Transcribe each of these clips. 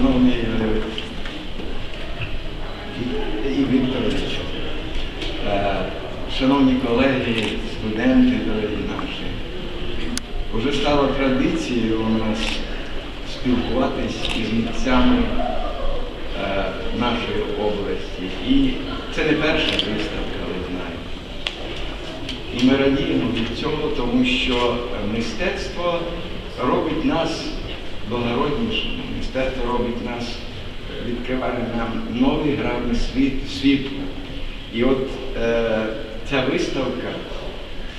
шановний е, і Вікторович, е, шановні колеги, студенти, дорогі наші, вже стало традицією у нас спілкуватись із митцями е, нашої області. І це не перша виставка, ви знаєте. І ми радіємо від цього, тому що мистецтво робить нас благороднішими, мистецтво робить нас, відкриває нам новий грані світ, світла. І от е, ця виставка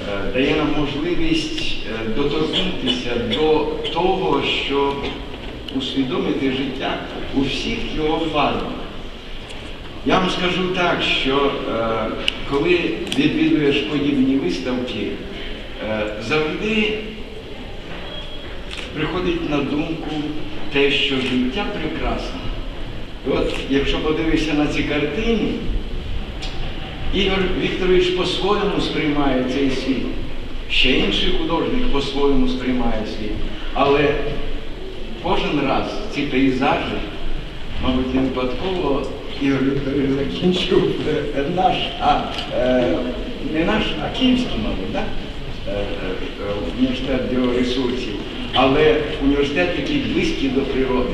е, дає нам можливість е, доторкнутися до того, щоб усвідомити життя у всіх його фазах. Я вам скажу так, що е, коли відвідуєш подібні виставки, е, завжди приходить на думку те, що життя прекрасне. І от якщо подивишся на ці картини, Ігор Вікторович по-своєму сприймає цей світ, ще інший художник по-своєму сприймає світ. Але кожен раз ці пейзажі, мабуть, не випадково Ігор Вікторович закінчив е, наш, а е, не наш, а київський, мабуть? Е, е, е, університет біоресурсів, але університет, який близький до природи.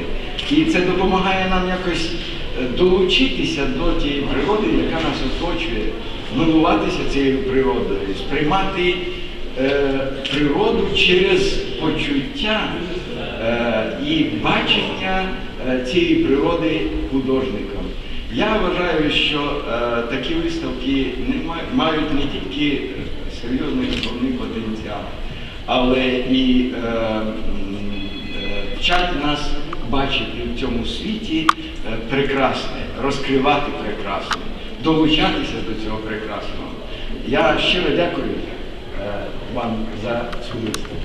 І це допомагає нам якось е, долучитися до тієї природи, яка нас оточує, милуватися цією природою, сприймати е, природу через почуття е, і бачення е, цієї природи художником. Я вважаю, що е, такі виставки не ма- мають не тільки серйозний духовний потенціал, але і е, е, вчать нас бачити в цьому світі е, прекрасне, розкривати прекрасне, долучатися до цього прекрасного. Я щиро дякую е, вам за цю виставку.